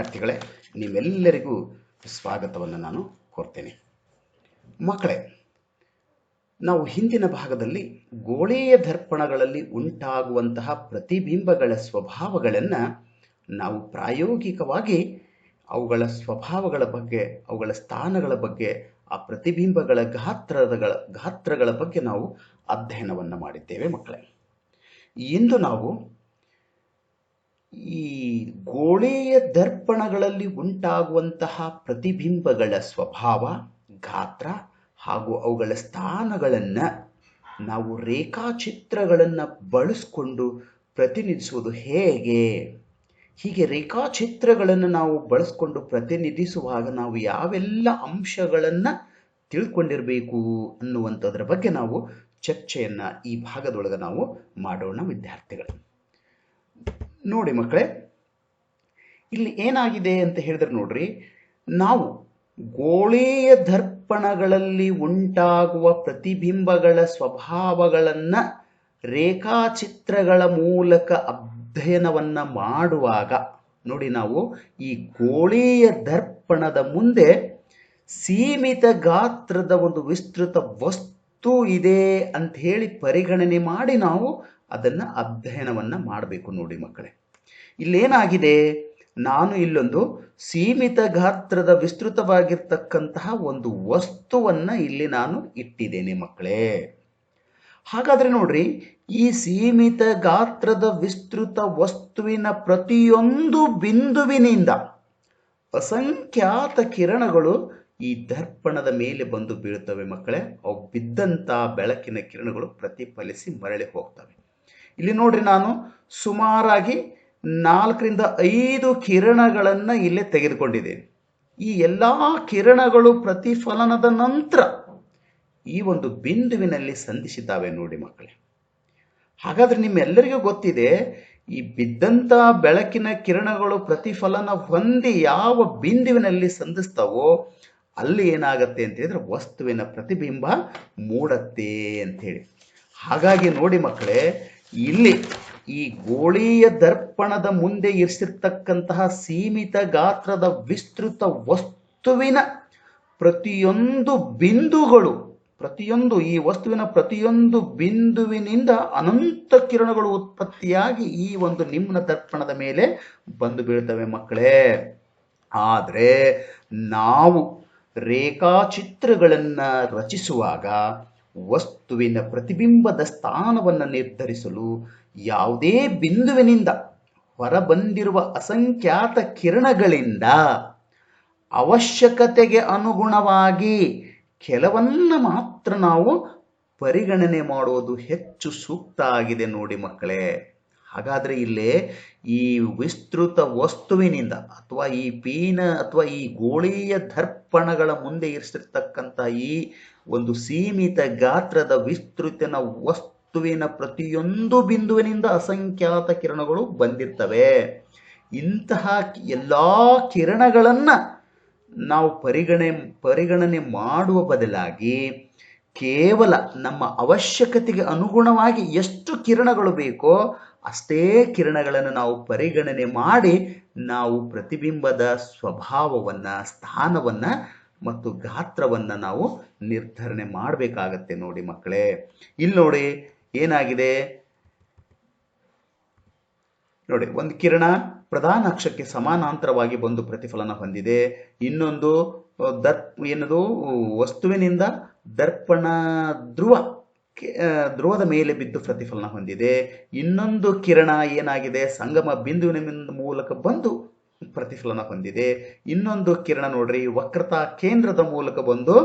ವಿದ್ಯಾರ್ಥಿಗಳೇ ನಿಮ್ಮೆಲ್ಲರಿಗೂ ಸ್ವಾಗತವನ್ನು ನಾನು ಕೋರ್ತೇನೆ ಮಕ್ಕಳೇ, ನಾವು ಹಿಂದಿನ ಭಾಗದಲ್ಲಿ ಗೋಳೆಯ ದರ್ಪಣಗಳಲ್ಲಿ ಉಂಟಾಗುವಂತಹ ಪ್ರತಿಬಿಂಬಗಳ ಸ್ವಭಾವಗಳನ್ನು ನಾವು ಪ್ರಾಯೋಗಿಕವಾಗಿ ಅವುಗಳ ಸ್ವಭಾವಗಳ ಬಗ್ಗೆ, ಅವುಗಳ ಸ್ಥಾನಗಳ ಬಗ್ಗೆ, ಆ ಪ್ರತಿಬಿಂಬಗಳ ಗಾತ್ರಗಳ ಗಾತ್ರಗಳ ಬಗ್ಗೆ ನಾವು ಅಧ್ಯಯನವನ್ನು ಮಾಡಿದ್ದೇವೆ ಮಕ್ಕಳೇ. ಇಂದು ನಾವು ಗೋಳೆಯ ದರ್ಪಣಗಳಲ್ಲಿ ಉಂಟಾಗುವಂತಹ ಪ್ರತಿಬಿಂಬಗಳ ಸ್ವಭಾವ, ಗಾತ್ರ ಹಾಗೂ ಅವುಗಳ ಸ್ಥಾನಗಳನ್ನು ನಾವು ರೇಖಾಚಿತ್ರಗಳನ್ನು ಬಳಸಿಕೊಂಡು ಪ್ರತಿನಿಧಿಸುವುದು ಹೇಗೆ? ಹೀಗೆ ರೇಖಾಚಿತ್ರಗಳನ್ನು ನಾವು ಬಳಸ್ಕೊಂಡು ಪ್ರತಿನಿಧಿಸುವಾಗ ನಾವು ಯಾವೆಲ್ಲ ಅಂಶಗಳನ್ನು ತಿಳ್ಕೊಂಡಿರಬೇಕು ಅನ್ನುವಂಥದ್ರ ಬಗ್ಗೆ ನಾವು ಚರ್ಚೆಯನ್ನು ಈ ಭಾಗದೊಳಗೆ ನಾವು ಮಾಡೋಣ ವಿದ್ಯಾರ್ಥಿಗಳು. ನೋಡಿ ಮಕ್ಕಳೇ ಇಲ್ಲಿ ಏನಾಗಿದೆ ಅಂತ ಹೇಳಿದ್ರೆ ನೋಡ್ರಿ, ನಾವು ಗೋಳೆಯ ದರ್ಪಣಗಳಲ್ಲಿ ಉಂಟಾಗುವ ಪ್ರತಿಬಿಂಬಗಳ ಸ್ವಭಾವಗಳನ್ನು ರೇಖಾಚಿತ್ರಗಳ ಮೂಲಕ ಅಧ್ಯಯನವನ್ನ ಮಾಡುವಾಗ, ನೋಡಿ ನಾವು ಈ ಗೋಳೆಯ ದರ್ಪಣದ ಮುಂದೆ ಸೀಮಿತ ಗಾತ್ರದ ಒಂದು ವಿಸ್ತೃತ ವಸ್ತು ಇದೆ ಅಂತ ಹೇಳಿ ಪರಿಗಣನೆ ಮಾಡಿ ನಾವು ಅದನ್ನು ಅಧ್ಯಯನವನ್ನ ಮಾಡಬೇಕು ನೋಡಿ ಮಕ್ಕಳೇ. ಇಲ್ಲೇನಾಗಿದೆ? ನಾನು ಇಲ್ಲೊಂದು ಸೀಮಿತ ಗಾತ್ರದ ವಿಸ್ತೃತವಾಗಿರ್ತಕ್ಕಂತಹ ಒಂದು ವಸ್ತುವನ್ನ ಇಲ್ಲಿ ನಾನು ಇಟ್ಟಿದ್ದೇನೆ ಮಕ್ಕಳೇ. ಹಾಗಾದ್ರೆ ನೋಡ್ರಿ, ಈ ಸೀಮಿತ ಗಾತ್ರದ ವಿಸ್ತೃತ ವಸ್ತುವಿನ ಪ್ರತಿಯೊಂದು ಬಿಂದುವಿನಿಂದ ಅಸಂಖ್ಯಾತ ಕಿರಣಗಳು ಈ ದರ್ಪಣದ ಮೇಲೆ ಬಂದು ಬೀಳುತ್ತವೆ ಮಕ್ಕಳೇ. ಅವು ಬಿದ್ದಂತ ಬೆಳಕಿನ ಕಿರಣಗಳು ಪ್ರತಿಫಲಿಸಿ ಮರಳಿ ಹೋಗ್ತವೆ. ಇಲ್ಲಿ ನೋಡ್ರಿ ನಾನು ಸುಮಾರಾಗಿ ನಾಲ್ಕರಿಂದ ಐದು ಕಿರಣಗಳನ್ನು ಇಲ್ಲೇ ತೆಗೆದುಕೊಂಡಿದ್ದೇನೆ. ಈ ಎಲ್ಲ ಕಿರಣಗಳು ಪ್ರತಿಫಲನದ ನಂತರ ಈ ಒಂದು ಬಿಂದುವಿನಲ್ಲಿ ಸಂಧಿಸಿದ್ದಾವೆ ನೋಡಿ ಮಕ್ಕಳೇ. ಹಾಗಾದ್ರೆ ನಿಮ್ಮೆಲ್ಲರಿಗೂ ಗೊತ್ತಿದೆ, ಈ ಬಿದ್ದಂಥ ಬೆಳಕಿನ ಕಿರಣಗಳು ಪ್ರತಿಫಲನ ಹೊಂದಿ ಯಾವ ಬಿಂದುವಿನಲ್ಲಿ ಸಂಧಿಸ್ತಾವೋ ಅಲ್ಲಿ ಏನಾಗತ್ತೆ ಅಂತ ಹೇಳಿದ್ರೆ ವಸ್ತುವಿನ ಪ್ರತಿಬಿಂಬ ಮೂಡತ್ತೆ ಅಂತ ಹೇಳಿ. ಹಾಗಾಗಿ ನೋಡಿ ಮಕ್ಕಳೇ, ಇಲ್ಲಿ ಈ ಗೋಳೀಯ ದರ್ಪಣದ ಮುಂದೆ ಇರಿಸಿರ್ತಕ್ಕಂತಹ ಸೀಮಿತ ಗಾತ್ರದ ವಿಸ್ತೃತ ವಸ್ತುವಿನ ಪ್ರತಿಯೊಂದು ಬಿಂದುಗಳು, ಪ್ರತಿಯೊಂದು, ಈ ವಸ್ತುವಿನ ಪ್ರತಿಯೊಂದು ಬಿಂದುವಿನಿಂದ ಅನಂತ ಕಿರಣಗಳು ಉತ್ಪತ್ತಿಯಾಗಿ ಈ ಒಂದು ನಿಮ್ಮ ದರ್ಪಣದ ಮೇಲೆ ಬಂದು ಬೀಳ್ತವೆ ಮಕ್ಕಳೇ. ಆದರೆ ನಾವು ರೇಖಾಚಿತ್ರಗಳನ್ನು ರಚಿಸುವಾಗ ವಸ್ತುವಿನ ಪ್ರತಿಬಿಂಬದ ಸ್ಥಾನವನ್ನು ನಿರ್ಧರಿಸಲು ಯಾವುದೇ ಬಿಂದುವಿನಿಂದ ಹೊರಬಂದಿರುವ ಅಸಂಖ್ಯಾತ ಕಿರಣಗಳಿಂದ ಅವಶ್ಯಕತೆಗೆ ಅನುಗುಣವಾಗಿ ಕೆಲವನ್ನ ಮಾತ್ರ ನಾವು ಪರಿಗಣನೆ ಮಾಡುವುದು ಹೆಚ್ಚು ಸೂಕ್ತ ಆಗಿದೆ ನೋಡಿ ಮಕ್ಕಳೇ. ಹಾಗಾದರೆ ಇಲ್ಲೇ ಈ ವಿಸ್ತೃತ ವಸ್ತುವಿನಿಂದ ಅಥವಾ ಈ ಪೀನ ಅಥವಾ ಈ ಗೋಳೀಯ ದರ್ಪಣಗಳ ಮುಂದೆ ಇರಿಸಿರ್ತಕ್ಕಂಥ ಈ ಒಂದು ಸೀಮಿತ ಗಾತ್ರದ ವಿಸ್ತೃತನ ವಸ್ತುವಿನ ಪ್ರತಿಯೊಂದು ಬಿಂದುವಿನಿಂದ ಅಸಂಖ್ಯಾತ ಕಿರಣಗಳು ಬಂದಿರ್ತವೆ. ಇಂತಹ ಎಲ್ಲ ಕಿರಣಗಳನ್ನು ನಾವು ಪರಿಗಣನೆ ಪರಿಗಣನೆ ಮಾಡುವ ಬದಲಾಗಿ ಕೇವಲ ನಮ್ಮ ಅವಶ್ಯಕತೆಗೆ ಅನುಗುಣವಾಗಿ ಎಷ್ಟು ಕಿರಣಗಳು ಬೇಕೋ ಅಷ್ಟೇ ಕಿರಣಗಳನ್ನು ನಾವು ಪರಿಗಣನೆ ಮಾಡಿ ನಾವು ಪ್ರತಿಬಿಂಬದ ಸ್ವಭಾವವನ್ನ, ಸ್ಥಾನವನ್ನ ಮತ್ತು ಗಾತ್ರವನ್ನ ನಾವು ನಿರ್ಧರಣೆ ಮಾಡಬೇಕಾಗತ್ತೆ ನೋಡಿ ಮಕ್ಕಳೇ. ಇಲ್ಲಿ ನೋಡಿ ಏನಾಗಿದೆ? ನೋಡಿ, ಒಂದು ಕಿರಣ ಪ್ರಧಾನ ಅಕ್ಷಕ್ಕೆ ಸಮಾನಾಂತರವಾಗಿ ಬಂದು ಪ್ರತಿಫಲನ ಹೊಂದಿದೆ. ಇನ್ನೊಂದು ದರ್ಪ್, ಏನದು? ವಸ್ತುವಿನಿಂದ ದರ್ಪಣ ಧ್ರುವ ಧ್ರುವದ ಮೇಲೆ ಬಿದ್ದು ಪ್ರತಿಫಲನ ಹೊಂದಿದೆ. ಇನ್ನೊಂದು ಕಿರಣ ಏನಾಗಿದೆ? ಸಂಗಮ ಬಿಂದುವಿನ ಮೂಲಕ ಬಂದು ಪ್ರತಿಫಲನ ಹೊಂದಿದೆ. ಇನ್ನೊಂದು ಕಿರಣ ನೋಡ್ರಿ, ವಕ್ರತಾ ಕೇಂದ್ರದ ಮೂಲಕ ಬಂದು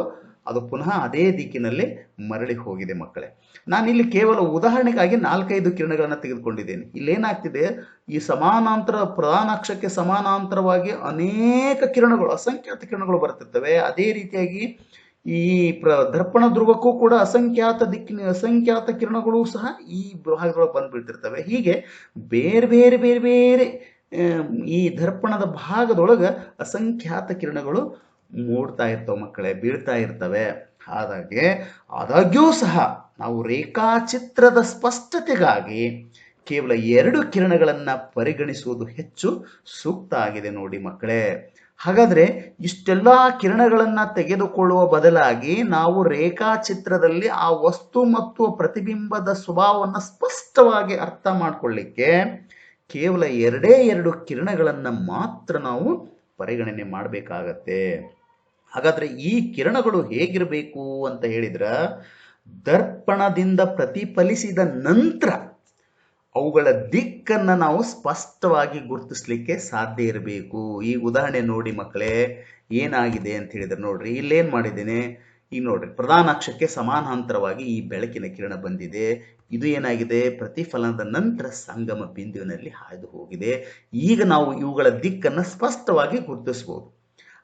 ಅದು ಪುನಃ ಅದೇ ದಿಕ್ಕಿನಲ್ಲಿ ಮರಳಿ ಹೋಗಿದೆ ಮಕ್ಕಳೇ. ನಾನು ಇಲ್ಲಿ ಕೇವಲ ಉದಾಹರಣೆಗಾಗಿ ನಾಲ್ಕೈದು ಕಿರಣಗಳನ್ನು ತೆಗೆದುಕೊಂಡಿದ್ದೇನೆ. ಇಲ್ಲೇನಾಗ್ತಿದೆ? ಈ ಸಮಾನಾಂತರ ಪ್ರಧಾನಾಕ್ಷಕ್ಕೆ ಸಮಾನಾಂತರವಾಗಿ ಅನೇಕ ಕಿರಣಗಳು, ಅಸಂಖ್ಯಾತ ಕಿರಣಗಳು ಬರ್ತಿರ್ತವೆ ಅದೇ ರೀತಿಯಾಗಿ ಈ ಪ್ರ ದರ್ಪಣ ಧ್ರುವಕ್ಕೂ ಕೂಡ ಅಸಂಖ್ಯಾತ ದಿಕ್ಕಿನ, ಅಸಂಖ್ಯಾತ ಕಿರಣಗಳು ಸಹ ಈ ಭಾಗಗಳು ಬಂದು ಬೀಳ್ತಿರ್ತವೆ ಹೀಗೆ ಬೇರೆ ಬೇರೆ ಬೇರೆ ಬೇರೆ ಈ ದರ್ಪಣದ ಭಾಗದೊಳಗೆ ಅಸಂಖ್ಯಾತ ಕಿರಣಗಳು ಮೂಡ್ತಾ ಇರ್ತವೆ ಮಕ್ಕಳೇ, ಬೀಳ್ತಾ ಇರ್ತವೆ. ಹಾಗಾಗಿ ಆದಾಗ್ಯೂ ಸಹ ನಾವು ರೇಖಾಚಿತ್ರದ ಸ್ಪಷ್ಟತೆಗಾಗಿ ಕೇವಲ ಎರಡು ಕಿರಣಗಳನ್ನು ಪರಿಗಣಿಸುವುದು ಹೆಚ್ಚು ಸೂಕ್ತ ಆಗಿದೆ ನೋಡಿ ಮಕ್ಕಳೇ. ಹಾಗಾದ್ರೆ ಇಷ್ಟೆಲ್ಲ ಕಿರಣಗಳನ್ನು ತೆಗೆದುಕೊಳ್ಳುವ ಬದಲಾಗಿ ನಾವು ರೇಖಾಚಿತ್ರದಲ್ಲಿ ಆ ವಸ್ತು ಮತ್ತು ಪ್ರತಿಬಿಂಬದ ಸ್ವಭಾವವನ್ನು ಸ್ಪಷ್ಟವಾಗಿ ಅರ್ಥ ಮಾಡಿಕೊಳ್ಳಿಕ್ಕೆ ಕೇವಲ ಎರಡೇ ಎರಡು ಕಿರಣಗಳನ್ನು ಮಾತ್ರ ನಾವು ಪರಿಗಣನೆ ಮಾಡಬೇಕಾಗತ್ತೆ. ಹಾಗಾದರೆ ಈ ಕಿರಣಗಳು ಹೇಗಿರಬೇಕು ಅಂತ ಹೇಳಿದ್ರ, ದರ್ಪಣದಿಂದ ಪ್ರತಿಫಲಿಸಿದ ನಂತರ ಅವುಗಳ ದಿಕ್ಕನ್ನು ನಾವು ಸ್ಪಷ್ಟವಾಗಿ ಗುರುತಿಸ್ಲಿಕ್ಕೆ ಸಾಧ್ಯ ಇರಬೇಕು. ಈ ಉದಾಹರಣೆ ನೋಡಿ ಮಕ್ಕಳೇ, ಏನಾಗಿದೆ ಅಂತ ಹೇಳಿದ್ರೆ ನೋಡ್ರಿ. ಇಲ್ಲೇನು ಮಾಡಿದ್ದೇನೆ? ಈಗ ನೋಡ್ರಿ, ಪ್ರಧಾನಾಕ್ಷಕ್ಕೆ ಸಮಾನಾಂತರವಾಗಿ ಈ ಬೆಳಕಿನ ಕಿರಣ ಬಂದಿದೆ. ಇದು ಏನಾಗಿದೆ? ಪ್ರತಿಫಲನದ ನಂತರ ಸಂಗಮ ಬಿಂದುವಿನಲ್ಲಿ ಹಾಯ್ದು ಹೋಗಿದೆ. ಈಗ ನಾವು ಇವುಗಳ ದಿಕ್ಕನ್ನು ಸ್ಪಷ್ಟವಾಗಿ ಗುರುತಿಸಬಹುದು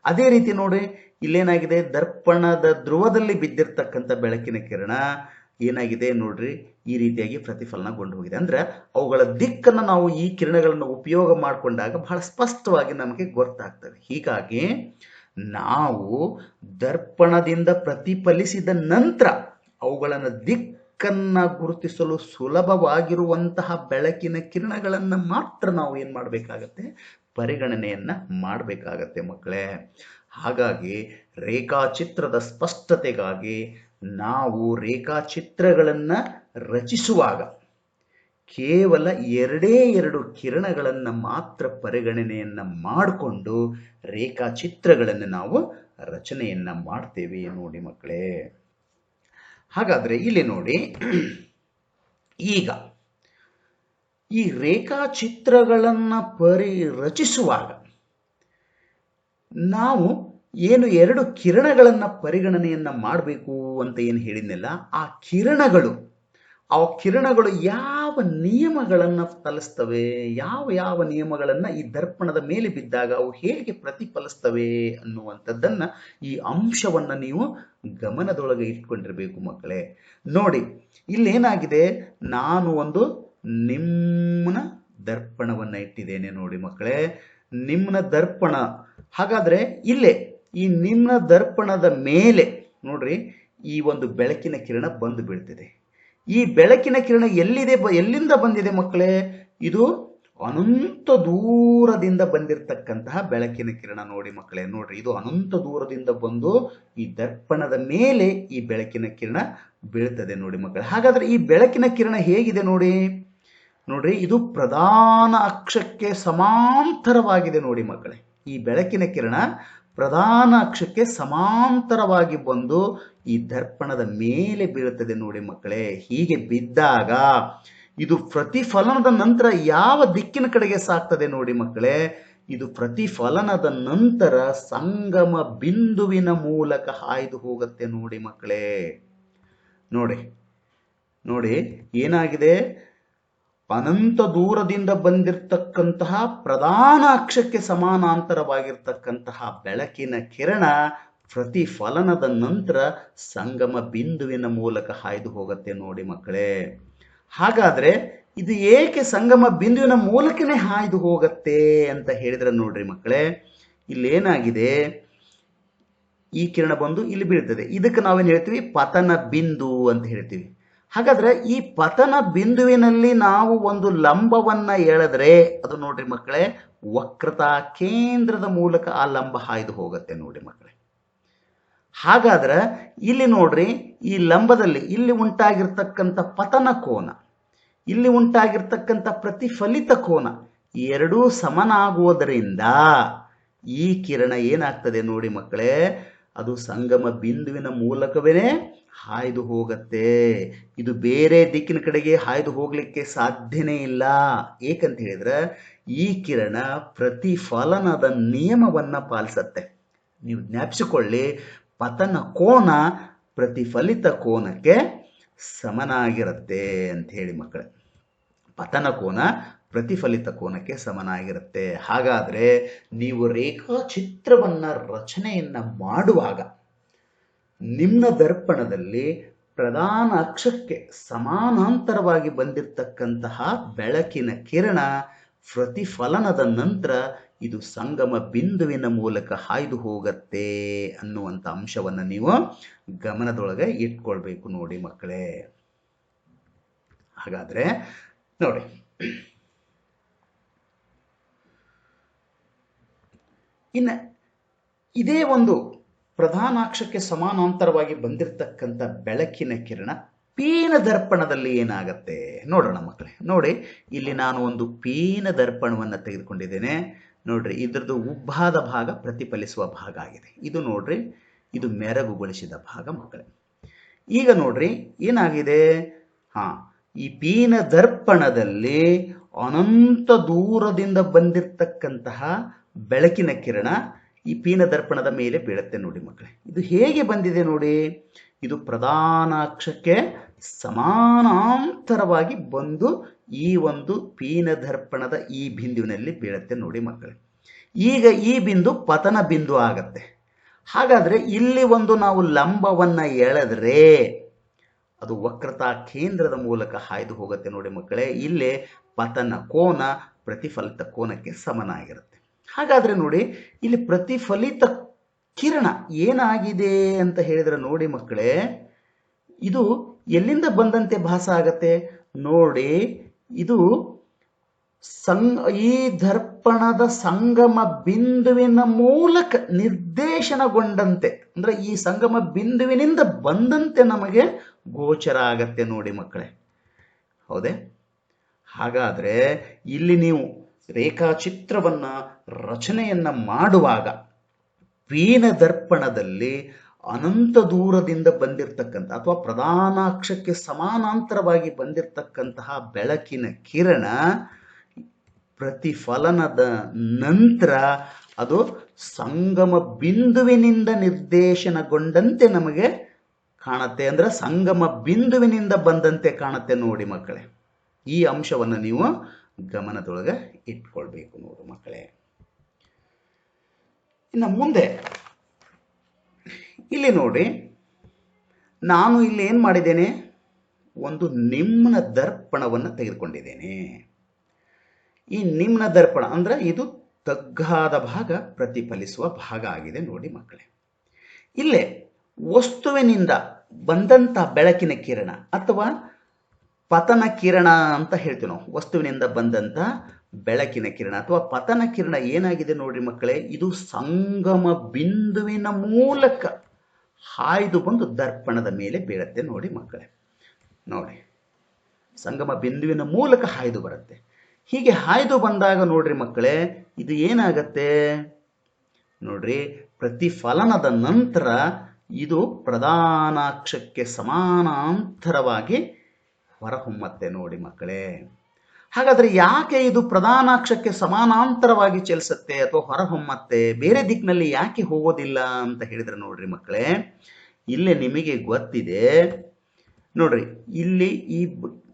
ಅದೇ ರೀತಿ ನೋಡಿ, ಇಲ್ಲೇನಾಗಿದೆ? ದರ್ಪಣದ ಧ್ರುವದಲ್ಲಿ ಬಿದ್ದಿರ್ತಕ್ಕಂಥ ಬೆಳಕಿನ ಕಿರಣ. ಏನಾಗಿದೆ ನೋಡ್ರಿ? ಈ ರೀತಿಯಾಗಿ ಪ್ರತಿಫಲನಗೊಂಡು ಹೋಗಿದೆ. ಅಂದ್ರೆ ಅವುಗಳ ದಿಕ್ಕನ್ನು ನಾವು ಈ ಕಿರಣಗಳನ್ನು ಉಪಯೋಗ ಮಾಡಿಕೊಂಡಾಗ ಬಹಳ ಸ್ಪಷ್ಟವಾಗಿ ನಮಗೆ ಗೊತ್ತಾಗ್ತದೆ. ಹೀಗಾಗಿ ನಾವು ದರ್ಪಣದಿಂದ ಪ್ರತಿಫಲಿಸಿದ ನಂತರ ಅವುಗಳನ್ನು ದಿಕ್ಕನ್ನ ಗುರುತಿಸಲು ಸುಲಭವಾಗಿರುವಂತಹ ಬೆಳಕಿನ ಕಿರಣಗಳನ್ನು ಮಾತ್ರ ನಾವು ಏನ್ ಮಾಡಬೇಕಾಗತ್ತೆ? ಪರಿಗಣನೆಯನ್ನ ಮಾಡಬೇಕಾಗತ್ತೆ ಮಕ್ಕಳೇ. ಹಾಗಾಗಿ ರೇಖಾಚಿತ್ರದ ಸ್ಪಷ್ಟತೆಗಾಗಿ ನಾವು ರೇಖಾಚಿತ್ರಗಳನ್ನು ರಚಿಸುವಾಗ ಕೇವಲ ಎರಡೇ ಎರಡು ಕಿರಣಗಳನ್ನು ಮಾತ್ರ ಪರಿಗಣನೆಯನ್ನ ಮಾಡಿಕೊಂಡು ರೇಖಾಚಿತ್ರಗಳನ್ನು ನಾವು ರಚನೆಯನ್ನ ಮಾಡ್ತೇವೆ ನೋಡಿ ಮಕ್ಕಳೇ. ಹಾಗಾದ್ರೆ ಇಲ್ಲಿ ನೋಡಿ, ಈಗ ಈ ರೇಖಾಚಿತ್ರಗಳನ್ನು ಪರಿ ರಚಿಸುವಾಗ ನಾವು ಏನು ಎರಡು ಕಿರಣಗಳನ್ನು ಪರಿಗಣನೆಯನ್ನು ಮಾಡಬೇಕು ಅಂತ ಏನು ಹೇಳಿದ್ನಲ್ಲ, ಆ ಕಿರಣಗಳು ಆ ಕಿರಣಗಳು ಯಾವ ನಿಯಮಗಳನ್ನು ತಲಿಸ್ತವೆ? ಯಾವ ಯಾವ ನಿಯಮಗಳನ್ನು ಈ ದರ್ಪಣದ ಮೇಲೆ ಬಿದ್ದಾಗ ಅವು ಹೇಗೆ ಪ್ರತಿಫಲಿಸ್ತವೆ ಅನ್ನುವಂಥದ್ದನ್ನು ಈ ಅಂಶವನ್ನು ನೀವು ಗಮನದೊಳಗೆ ಇಟ್ಕೊಂಡಿರಬೇಕು ಮಕ್ಕಳೇ. ನೋಡಿ, ಇಲ್ಲೇನಾಗಿದೆ? ನಾನು ಒಂದು ನಿಮ್ಮನ ದರ್ಪಣವನ್ನು ಇಟ್ಟಿದ್ದೇನೆ ನೋಡಿ ಮಕ್ಕಳೇ. ನಿಮ್ಮನ ದರ್ಪಣ. ಹಾಗಾದರೆ ಇಲ್ಲೇ, ಈ ನಿಮ್ಮ ದರ್ಪಣದ ಮೇಲೆ ನೋಡ್ರಿ, ಈ ಒಂದು ಬೆಳಕಿನ ಕಿರಣ ಬಂದು ಬೀಳ್ತಿದೆ ಈ ಬೆಳಕಿನ ಕಿರಣ ಎಲ್ಲಿದೆ ಎಲ್ಲಿಂದ ಬಂದಿದೆ ಮಕ್ಕಳೇ? ಇದು ಅನಂತ ದೂರದಿಂದ ಬಂದಿರತಕ್ಕಂತಹ ಬೆಳಕಿನ ಕಿರಣ ನೋಡಿ ಮಕ್ಕಳೇ, ನೋಡ್ರಿ, ಇದು ಅನಂತ ದೂರದಿಂದ ಬಂದು ಈ ದರ್ಪಣದ ಮೇಲೆ ಈ ಬೆಳಕಿನ ಕಿರಣ ಬೀಳ್ತದೆ ನೋಡಿ ಮಕ್ಕಳೇ. ಹಾಗಾದ್ರೆ ಈ ಬೆಳಕಿನ ಕಿರಣ ಹೇಗಿದೆ ನೋಡಿ? ನೋಡ್ರಿ, ಇದು ಪ್ರಧಾನ ಅಕ್ಷಕ್ಕೆ ಸಮಾಂತರವಾಗಿದೆ ನೋಡಿ ಮಕ್ಕಳೇ. ಈ ಬೆಳಕಿನ ಕಿರಣ ಪ್ರಧಾನ ಅಕ್ಷಕ್ಕೆ ಸಮಾಂತರವಾಗಿ ಬಂದು ಈ ದರ್ಪಣದ ಮೇಲೆ ಬೀಳುತ್ತದೆ ನೋಡಿ ಮಕ್ಕಳೇ. ಹೀಗೆ ಬಿದ್ದಾಗ ಇದು ಪ್ರತಿಫಲನದ ನಂತರ ಯಾವ ದಿಕ್ಕಿನ ಕಡೆಗೆ ಸಾಕ್ತದೆ ನೋಡಿ ಮಕ್ಕಳೇ. ಇದು ಪ್ರತಿಫಲನದ ನಂತರ ಸಂಗಮ ಬಿಂದುವಿನ ಮೂಲಕ ಹಾಯ್ದು ಹೋಗುತ್ತೆ ನೋಡಿ ಮಕ್ಕಳೇ. ನೋಡಿ ನೋಡಿ ಏನಾಗಿದೆ? ಅನಂತ ದೂರದಿಂದ ಬಂದಿರತಕ್ಕಂತಹ ಪ್ರಧಾನ ಅಕ್ಷಕ್ಕೆ ಸಮಾನಾಂತರವಾಗಿರ್ತಕ್ಕಂತಹ ಬೆಳಕಿನ ಕಿರಣ ಪ್ರತಿಫಲನದ ನಂತರ ಸಂಗಮ ಬಿಂದುವಿನ ಮೂಲಕ ಹಾಯ್ದು ಹೋಗುತ್ತೆ ನೋಡಿ ಮಕ್ಕಳೇ. ಹಾಗಾದ್ರೆ ಇದು ಏಕೆ ಸಂಗಮ ಬಿಂದುವಿನ ಮೂಲಕನೇ ಹಾಯ್ದು ಹೋಗತ್ತೆ ಅಂತ ಹೇಳಿದ್ರೆ ನೋಡ್ರಿ ಮಕ್ಕಳೇ, ಇಲ್ಲೇನಾಗಿದೆ? ಈ ಕಿರಣ ಬಂದು ಇಲ್ಲಿ ಬೀಳ್ತದೆ. ಇದಕ್ಕೆ ನಾವೇನು ಹೇಳ್ತೀವಿ? ಪತನ ಬಿಂದು ಅಂತ ಹೇಳ್ತೀವಿ. ಹಾಗಾದ್ರೆ ಈ ಪತನ ಬಿಂದುವಿನಲ್ಲಿ ನಾವು ಒಂದು ಲಂಬವನ್ನ ಎಳೆದ್ರೆ, ಅದು ನೋಡ್ರಿ ಮಕ್ಕಳೇ, ವಕ್ರತಾ ಕೇಂದ್ರದ ಮೂಲಕ ಆ ಲಂಬ ಹಾಯ್ದು ಹೋಗುತ್ತೆ ನೋಡಿ ಮಕ್ಕಳೇ. ಹಾಗಾದ್ರೆ ಇಲ್ಲಿ ನೋಡ್ರಿ, ಈ ಲಂಬದಲ್ಲಿ ಇಲ್ಲಿ ಉಂಟಾಗಿರ್ತಕ್ಕಂಥ ಪತನ ಕೋನ, ಇಲ್ಲಿ ಉಂಟಾಗಿರ್ತಕ್ಕಂಥ ಪ್ರತಿಫಲಿತ ಕೋನ ಎರಡೂ ಸಮನಾಗುವುದರಿಂದ ಈ ಕಿರಣ ಏನಾಗ್ತದೆ ನೋಡಿ ಮಕ್ಕಳೇ ಅದು ಸಂಗಮ ಬಿಂದುವಿನ ಮೂಲಕವೇ ಹಾಯ್ದು ಹೋಗತ್ತೆ. ಇದು ಬೇರೆ ದಿಕ್ಕಿನ ಕಡೆಗೆ ಹಾಯ್ದು ಹೋಗ್ಲಿಕ್ಕೆ ಸಾಧ್ಯನೇ ಇಲ್ಲ. ಏಕಂತ ಹೇಳಿದ್ರೆ ಈ ಕಿರಣ ಪ್ರತಿಫಲನದ ನಿಯಮವನ್ನ ಪಾಲಿಸತ್ತೆ. ನೀವು ಜ್ಞಾಪಿಸಿಕೊಳ್ಳಿ, ಪತನ ಕೋನ ಪ್ರತಿಫಲಿತ ಕೋನಕ್ಕೆ ಸಮನಾಗಿರುತ್ತೆ ಅಂತ ಹೇಳಿ ಮಕ್ಕಳೇ. ಪತನ ಕೋನ ಪ್ರತಿಫಲಿತ ಕೋನಕ್ಕೆ ಸಮನಾಗಿರುತ್ತೆ. ಹಾಗಾದರೆ ನೀವು ರೇಖಾಚಿತ್ರವನ್ನು ರಚನೆಯನ್ನು ಮಾಡುವಾಗ ನಿಮ್ಮ ದರ್ಪಣದಲ್ಲಿ ಪ್ರಧಾನ ಅಕ್ಷಕ್ಕೆ ಸಮಾನಾಂತರವಾಗಿ ಬಂದಿರತಕ್ಕಂತಹ ಬೆಳಕಿನ ಕಿರಣ ಪ್ರತಿಫಲನದ ನಂತರ ಇದು ಸಂಗಮ ಬಿಂದುವಿನ ಮೂಲಕ ಹಾಯ್ದು ಹೋಗತ್ತೆ ಅನ್ನುವಂಥ ಅಂಶವನ್ನು ನೀವು ಗಮನದೊಳಗೆ ಇಟ್ಕೊಳ್ಬೇಕು ನೋಡಿ ಮಕ್ಕಳೇ. ಹಾಗಾದ್ರೆ ನೋಡಿ. ಇನ್ನು ಇದೇ ಒಂದು ಪ್ರಧಾನಾಕ್ಷಕ್ಕೆ ಸಮಾನಾಂತರವಾಗಿ ಬಂದಿರತಕ್ಕಂಥ ಬೆಳಕಿನ ಕಿರಣ ಪೀನ ದರ್ಪಣದಲ್ಲಿ ಏನಾಗತ್ತೆ ನೋಡೋಣ ಮಕ್ಕಳೇ. ನೋಡಿ, ಇಲ್ಲಿ ನಾನು ಒಂದು ಪೀನ ದರ್ಪಣವನ್ನು ತೆಗೆದುಕೊಂಡಿದ್ದೇನೆ. ನೋಡ್ರಿ, ಇದ್ರದ್ದು ಉಬ್ಬಾದ ಭಾಗ ಪ್ರತಿಫಲಿಸುವ ಭಾಗ ಆಗಿದೆ. ಇದು ನೋಡ್ರಿ, ಇದು ಮೆರಗುಗೊಳಿಸಿದ ಭಾಗ ಮಕ್ಕಳೇ. ಈಗ ನೋಡ್ರಿ, ಏನಾಗಿದೆ? ಹಾ, ಈ ಪೀನ ದರ್ಪಣದಲ್ಲಿ ಅನಂತ ದೂರದಿಂದ ಬಂದಿರತಕ್ಕಂತಹ ಬೆಳಕಿನ ಕಿರಣ ಈ ಪೀನ ದರ್ಪಣದ ಮೇಲೆ ಬೀಳುತ್ತೆ ನೋಡಿ ಮಕ್ಕಳೇ. ಇದು ಹೇಗೆ ಬಂದಿದೆ ನೋಡಿ? ಇದು ಪ್ರಧಾನಾಕ್ಷಕ್ಕೆ ಸಮಾನಾಂತರವಾಗಿ ಬಂದು ಈ ಒಂದು ಪೀನ ದರ್ಪಣದ ಈ ಬಿಂದುವಿನಲ್ಲಿ ಬೀಳುತ್ತೆ ನೋಡಿ ಮಕ್ಕಳೇ. ಈಗ ಈ ಬಿಂದು ಪತನ ಬಿಂದು ಆಗತ್ತೆ. ಹಾಗಾದ್ರೆ ಇಲ್ಲಿ ಒಂದು ನಾವು ಲಂಬವನ್ನು ಎಳೆದ್ರೆ ಅದು ವಕ್ರತಾ ಕೇಂದ್ರದ ಮೂಲಕ ಹಾಯ್ದು ಹೋಗುತ್ತೆ ನೋಡಿ ಮಕ್ಕಳೇ. ಇಲ್ಲಿ ಪತನ ಕೋನ ಪ್ರತಿಫಲಿತ ಕೋನಕ್ಕೆ ಸಮನಾಗಿರುತ್ತೆ. ಹಾಗಾದ್ರೆ ನೋಡಿ, ಇಲ್ಲಿ ಪ್ರತಿಫಲಿತ ಕಿರಣ ಏನಾಗಿದೆ ಅಂತ ಹೇಳಿದ್ರೆ ನೋಡಿ ಮಕ್ಕಳೇ, ಇದು ಎಲ್ಲಿಂದ ಬಂದಂತೆ ಭಾಸ ಆಗತ್ತೆ? ನೋಡಿ, ಇದು ಸಂಗ ಈ ದರ್ಪಣದ ಸಂಗಮ ಬಿಂದುವಿನ ಮೂಲಕ ನಿರ್ದೇಶನಗೊಂಡಂತೆ, ಅಂದ್ರೆ ಈ ಸಂಗಮ ಬಿಂದುವಿನಿಂದ ಬಂದಂತೆ ನಮಗೆ ಗೋಚರ ಆಗತ್ತೆ ನೋಡಿ ಮಕ್ಕಳೇ. ಹೌದೇ? ಹಾಗಾದ್ರೆ ಇಲ್ಲಿ ನೀವು ರೇಖಾಚಿತ್ರವನ್ನ ರಚನೆಯನ್ನ ಮಾಡುವಾಗ ದರ್ಪಣದಲ್ಲಿ ಅನಂತ ದೂರದಿಂದ ಬಂದಿರತಕ್ಕಂಥ ಅಥವಾ ಪ್ರಧಾನಾಕ್ಷಕ್ಕೆ ಸಮಾನಾಂತರವಾಗಿ ಬಂದಿರತಕ್ಕಂತಹ ಬೆಳಕಿನ ಕಿರಣ ಪ್ರತಿಫಲನದ ನಂತರ ಅದು ಸಂಗಮ ಬಿಂದುವಿನಿಂದ ನಿರ್ದೇಶನಗೊಂಡಂತೆ ನಮಗೆ ಕಾಣತ್ತೆ. ಅಂದ್ರೆ ಸಂಗಮ ಬಿಂದುವಿನಿಂದ ಬಂದಂತೆ ಕಾಣತ್ತೆ ನೋಡಿ ಮಕ್ಕಳೇ. ಈ ಅಂಶವನ್ನು ನೀವು ಗಮನದೊಳಗೆ ಇಟ್ಕೊಳ್ಬೇಕು ನೋಡು ಮಕ್ಕಳೇ. ಇನ್ನು ಮುಂದೆ, ಇಲ್ಲಿ ನೋಡಿ, ನಾನು ಇಲ್ಲಿ ಏನು ಮಾಡಿದ್ದೇನೆ? ಒಂದು ನಿಮ್ನ ದರ್ಪಣವನ್ನು ತೆಗೆದುಕೊಂಡಿದ್ದೇನೆ. ಈ ನಿಮ್ನ ದರ್ಪಣ ಅಂದ್ರೆ ಇದು ತಗ್ಗಾದ ಭಾಗ, ಪ್ರತಿಫಲಿಸುವ ಭಾಗ ಆಗಿದೆ ನೋಡಿ ಮಕ್ಕಳೇ. ಇಲ್ಲೇ, ವಸ್ತುವಿನಿಂದ ಬಂದಂಥ ಬೆಳಕಿನ ಕಿರಣ ಅಥವಾ ಪತನ ಕಿರಣ ಅಂತ ಹೇಳ್ತೀವಿ ನಾವು. ವಸ್ತುವಿನಿಂದ ಬಂದಂತ ಬೆಳಕಿನ ಕಿರಣ ಅಥವಾ ಪತನ ಕಿರಣ ಏನಾಗಿದೆ ನೋಡ್ರಿ ಮಕ್ಕಳೇ, ಇದು ಸಂಗಮ ಬಿಂದುವಿನ ಮೂಲಕ ಹಾಯ್ದು ಬಂದು ದರ್ಪಣದ ಮೇಲೆ ಬೀಳತ್ತೆ ನೋಡಿ ಮಕ್ಕಳೇ. ನೋಡಿ, ಸಂಗಮ ಬಿಂದುವಿನ ಮೂಲಕ ಹಾಯ್ದು ಬರುತ್ತೆ. ಹೀಗೆ ಹಾಯ್ದು ಬಂದಾಗ ನೋಡ್ರಿ ಮಕ್ಕಳೇ, ಇದು ಏನಾಗತ್ತೆ? ನೋಡ್ರಿ, ಪ್ರತಿಫಲನದ ನಂತರ ಇದು ಪ್ರಧಾನಾಕ್ಷಕ್ಕೆ ಸಮಾನಾಂತರವಾಗಿ ಹೊರಹೊಮ್ಮತ್ತೆ ನೋಡಿ ಮಕ್ಕಳೇ. ಹಾಗಾದರೆ ಯಾಕೆ ಇದು ಪ್ರಧಾನಾಕ್ಷಕ್ಕೆ ಸಮಾನಾಂತರವಾಗಿ ಚಲಿಸುತ್ತೆ ಅಥವಾ ಹೊರಹೊಮ್ಮತ್ತೆ? ಬೇರೆ ದಿಕ್ಕಿನಲ್ಲಿ ಯಾಕೆ ಹೋಗೋದಿಲ್ಲ ಅಂತ ಹೇಳಿದ್ರೆ ನೋಡ್ರಿ ಮಕ್ಕಳೇ, ಇಲ್ಲಿ ನಿಮಗೆ ಗೊತ್ತಿದೆ. ನೋಡ್ರಿ, ಇಲ್ಲಿ ಈ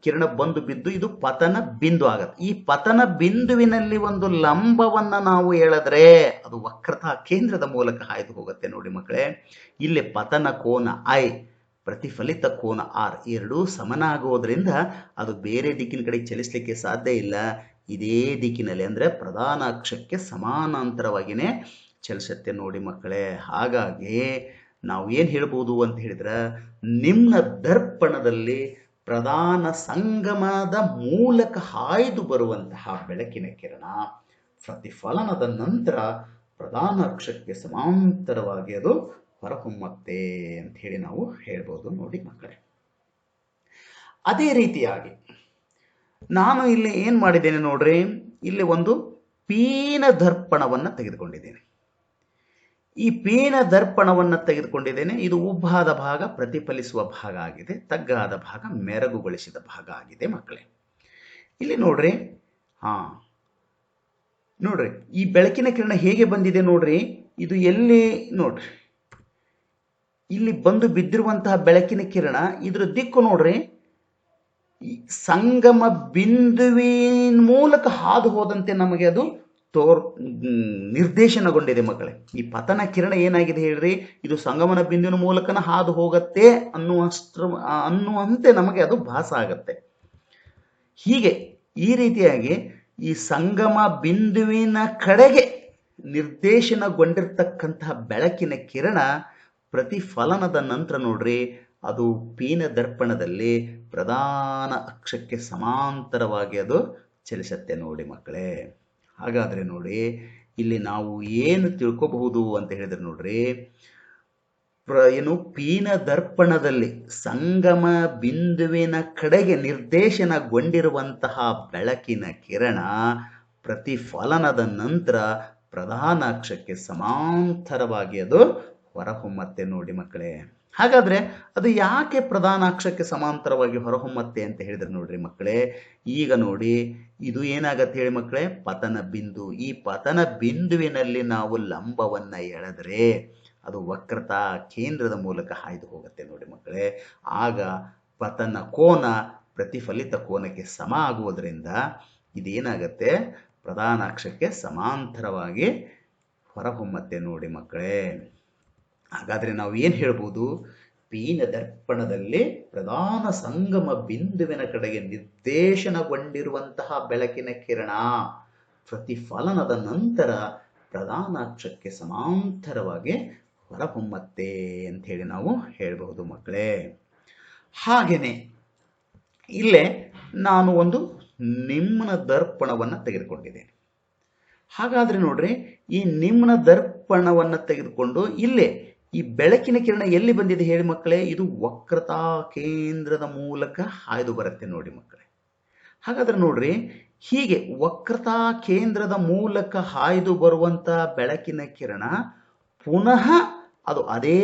ಕಿರಣ ಬಂದು ಬಿದ್ದು ಇದು ಪತನ ಬಿಂದು ಆಗತ್ತೆ. ಈ ಪತನ ಬಿಂದುವಿನಲ್ಲಿ ಒಂದು ಲಂಬವನ್ನ ನಾವು ಹೇಳಿದ್ರೆ ಅದು ವಕ್ರತಾ ಕೇಂದ್ರದ ಮೂಲಕ ಹಾಯ್ದು ಹೋಗುತ್ತೆ ನೋಡಿ ಮಕ್ಕಳೇ. ಇಲ್ಲಿ ಪತನ ಕೋನ ಐ. ಪ್ರತಿಫಲಿತ ಕೋನ ಆರ್ ಎರಡೂ ಸಮನಾಗೋದ್ರಿಂದ ಅದು ಬೇರೆ ದಿಕ್ಕಿನ ಕಡೆ ಚಲಿಸಲಿಕ್ಕೆ ಸಾಧ್ಯ ಇಲ್ಲ. ಇದೇ ದಿಕ್ಕಿನಲ್ಲಿ ಅಂದರೆ ಪ್ರಧಾನ ಅಕ್ಷಕ್ಕೆ ಸಮಾನಾಂತರವಾಗಿಯೇ ಚಲಿಸುತ್ತೆ ನೋಡಿ ಮಕ್ಕಳೇ. ಹಾಗಾಗಿ ನಾವು ಏನು ಹೇಳ್ಬೋದು ಅಂತ ಹೇಳಿದ್ರೆ ನಿಮ್ಮ ದರ್ಪಣದಲ್ಲಿ ಪ್ರಧಾನ ಸಂಗಮದ ಮೂಲಕ ಹಾಯ್ದು ಬರುವಂತಹ ಬೆಳಕಿನ ಕಿರಣ. ಪ್ರತಿಫಲನದ ನಂತರ ಪ್ರಧಾನ ಅಕ್ಷಕ್ಕೆ ಸಮಾಂತರವಾಗಿ ಅದು ಹೊರಹೊಮ್ಮತ್ತೆ ಅಂತ ಹೇಳಿ ನಾವು ಹೇಳ್ಬೋದು ನೋಡಿ ಮಕ್ಕಳೇ. ಅದೇ ರೀತಿಯಾಗಿ ನಾನು ಇಲ್ಲಿ ಏನು ಮಾಡಿದ್ದೇನೆ ನೋಡ್ರಿ? ಇಲ್ಲಿ ಒಂದು ಪೀನ ದರ್ಪಣವನ್ನು ತೆಗೆದುಕೊಂಡಿದ್ದೇನೆ. ಈ ಪೀನ ದರ್ಪಣವನ್ನು ತೆಗೆದುಕೊಂಡಿದ್ದೇನೆ. ಇದು ಉಬ್ಬಾದ ಭಾಗ, ಪ್ರತಿಫಲಿಸುವ ಭಾಗ ಆಗಿದೆ. ತಗ್ಗಾದ ಭಾಗ, ಮೆರಗುಗೊಳಿಸಿದ ಭಾಗ ಆಗಿದೆ ಮಕ್ಕಳೇ. ಇಲ್ಲಿ ನೋಡ್ರಿ, ಹಾ. ನೋಡ್ರಿ, ಈ ಬೆಳಕಿನ ಕಿರಣ ಹೇಗೆ ಬಂದಿದೆ ನೋಡ್ರಿ? ಇದು ಎಲ್ಲಿ, ನೋಡ್ರಿ. ಇಲ್ಲಿ ಬಂದು ಬಿದ್ದಿರುವಂತಹ ಬೆಳಕಿನ ಕಿರಣ, ಇದ್ರ ದಿಕ್ಕು ನೋಡ್ರಿ. ಸಂಗಮ ಬಿಂದುವಿನ ಮೂಲಕ ಹಾದು ಹೋದಂತೆ ನಮಗೆ ಅದು ತೋರ್, ನಿರ್ದೇಶನಗೊಂಡಿದೆ ಮಕ್ಕಳೇ ಈ ಪತನ ಕಿರಣ ಏನಾಗಿದೆ ಹೇಳ್ರಿ? ಇದು ಸಂಗಮನ ಬಿಂದುವಿನ ಮೂಲಕನ ಹಾದು ಹೋಗತ್ತೆ ಅನ್ನುವಷ್ಟ್ರ ಅನ್ನುವಂತೆ ನಮಗೆ ಅದು ಭಾಸ ಆಗತ್ತೆ. ಹೀಗೆ ಈ ರೀತಿಯಾಗಿ ಈ ಸಂಗಮ ಬಿಂದುವಿನ ಕಡೆಗೆ ನಿರ್ದೇಶನಗೊಂಡಿರ್ತಕ್ಕಂತಹ ಬೆಳಕಿನ ಕಿರಣ ಪ್ರತಿಫಲನದ ನಂತರ ನೋಡ್ರಿ, ಅದು ಪೀನ ದರ್ಪಣದಲ್ಲಿ ಪ್ರಧಾನ ಅಕ್ಷಕ್ಕೆ ಸಮಾಂತರವಾಗಿ ಅದು ಚಲಿಸುತ್ತೆ ನೋಡಿ ಮಕ್ಕಳೇ. ಹಾಗಾದರೆ ನೋಡಿ, ಇಲ್ಲಿ ನಾವು ಏನು ತಿಳ್ಕೋಬಹುದು ಅಂತ ಹೇಳಿದ್ರೆ ನೋಡ್ರಿ, ಪ್ರ, ಏನು ಪೀನ ದರ್ಪಣದಲ್ಲಿ ಸಂಗಮ ಬಿಂದುವಿನ ಕಡೆಗೆ ನಿರ್ದೇಶನಗೊಂಡಿರುವಂತಹ ಬೆಳಕಿನ ಕಿರಣ ಪ್ರತಿಫಲನದ ನಂತರ ಪ್ರಧಾನ ಅಕ್ಷಕ್ಕೆ ಸಮಾಂತರವಾಗಿ ಅದು ಹೊರಹೊಮ್ಮತ್ತೆ ನೋಡಿ ಮಕ್ಕಳೇ. ಹಾಗಾದ್ರೆ ಅದು ಯಾಕೆ ಪ್ರಧಾನಾಕ್ಷಕ್ಕೆ ಸಮಾಂತರವಾಗಿ ಹೊರಹೊಮ್ಮತ್ತೆ ಅಂತ ಹೇಳಿದ್ರೆ ನೋಡ್ರಿ ಮಕ್ಕಳೇ. ಈಗ ನೋಡಿ, ಇದು ಏನಾಗತ್ತೆ ಹೇಳಿ ಮಕ್ಕಳೇ? ಪತನ ಬಿಂದು. ಈ ಪತನ ಬಿಂದುವಿನಲ್ಲಿ ನಾವು ಲಂಬವನ್ನು ಎಳೆದ್ರೆ ಅದು ವಕ್ರತಾ ಕೇಂದ್ರದ ಮೂಲಕ ಹಾಯ್ದು ಹೋಗುತ್ತೆ ನೋಡಿ ಮಕ್ಕಳೇ. ಆಗ ಪತನ ಕೋನ, ಪ್ರತಿಫಲಿತ ಕೋನಕ್ಕೆ ಸಮ ಆಗುವುದರಿಂದ ಇದೇನಾಗತ್ತೆ? ಪ್ರಧಾನಾಕ್ಷಕ್ಕೆ ಸಮಾಂತರವಾಗಿ ಹೊರಹೊಮ್ಮತ್ತೆ ನೋಡಿ ಮಕ್ಕಳೇ. ಹಾಗಾದರೆ ನಾವು ಏನು ಹೇಳ್ಬೋದು? ಪೀನ ದರ್ಪಣದಲ್ಲಿ ಪ್ರಧಾನ ಸಂಗಮ ಬಿಂದುವಿನ ಕಡೆಗೆ ನಿರ್ದೇಶನಗೊಂಡಿರುವಂತಹ ಬೆಳಕಿನ ಕಿರಣ. ಪ್ರತಿಫಲನದ ನಂತರ ಪ್ರಧಾನ ಅಕ್ಷಕ್ಕೆ ಸಮಾಂತರವಾಗಿ ಹೊರಹೊಮ್ಮತ್ತೆ ಅಂತ ಹೇಳಿ ನಾವು ಹೇಳಬಹುದು ಮಕ್ಕಳೇ. ಹಾಗೆಯೇ ಇಲ್ಲೇ ನಾನು ಒಂದು ನಿಮ್ಮನ ದರ್ಪಣವನ್ನು ತೆಗೆದುಕೊಂಡಿದ್ದೇನೆ. ಹಾಗಾದ್ರೆ ನೋಡ್ರಿ, ಈ ನಿಮ್ಮನ ದರ್ಪಣವನ್ನು ತೆಗೆದುಕೊಂಡು ಇಲ್ಲೇ ಈ ಬೆಳಕಿನ ಕಿರಣ ಎಲ್ಲಿ ಬಂದಿದೆ ಹೇಳಿ ಮಕ್ಕಳೇ? ಇದು ವಕ್ರತಾ ಕೇಂದ್ರದ ಮೂಲಕ ಹಾಯ್ದು ಬರುತ್ತೆ ನೋಡಿ ಮಕ್ಕಳೇ. ಹಾಗಾದ್ರೆ ನೋಡ್ರಿ, ಹೀಗೆ ವಕ್ರತಾ ಕೇಂದ್ರದ ಮೂಲಕ ಹಾಯ್ದು ಬರುವಂತ ಬೆಳಕಿನ ಕಿರಣ ಪುನಃ ಅದು ಅದೇ